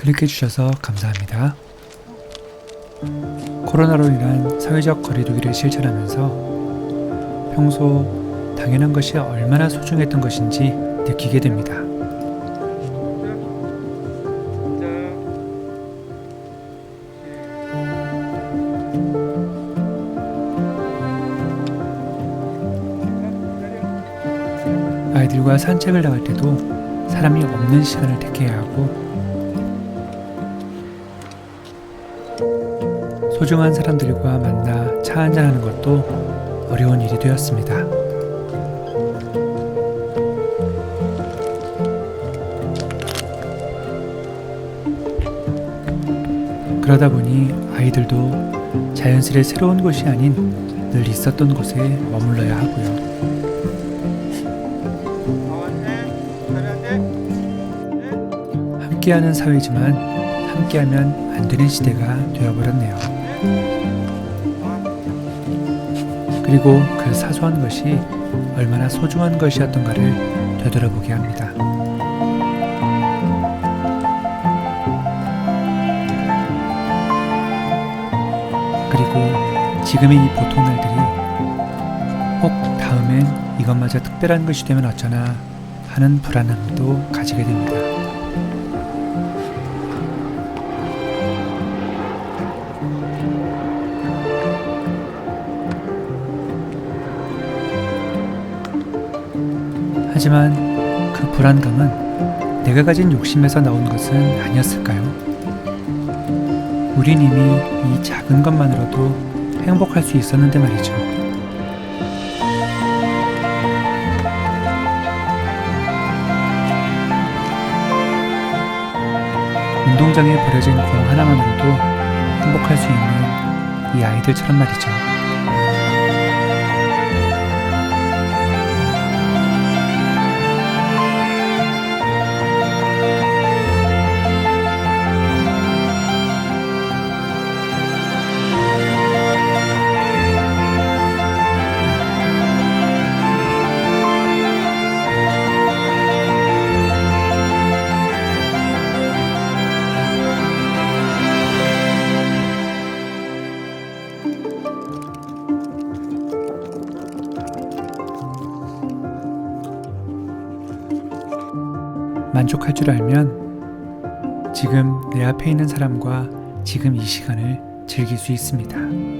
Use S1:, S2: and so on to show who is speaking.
S1: 클릭해 주셔서 감사합니다. 코로나로 인한 사회적 거리두기를 실천하면서 평소 당연한 것이 얼마나 소중했던 것인지 느끼게 됩니다. 아이들과 산책을 나갈 때도 사람이 없는 시간을 택해야 하고 소중한 사람들과 만나 차 한잔하는 것도 어려운 일이 되었습니다. 그러다 보니 아이들도 자연스레 새로운 곳이 아닌 늘 있었던 곳에 머물러야 하고요. 함께하는 사회지만 함께하면 안 되는 시대가 되어버렸네요. 그리고 그 사소한 것이 얼마나 소중한 것이었던가를 되돌아보게 합니다. 그리고 지금의 이 보통 날들이 혹 다음엔 이것마저 특별한 것이 되면 어쩌나 하는 불안함도 가지게 됩니다. 하지만 그 불안감은 내가 가진 욕심에서 나온 것은 아니었을까요? 우린 이미 이 작은 것만으로도 행복할 수 있었는데 말이죠. 운동장에 버려진 공 하나만으로도 행복할 수 있는 이 아이들처럼 말이죠. 만족할 줄 알면 지금 내 앞에 있는 사람과 지금 이 시간을 즐길 수 있습니다.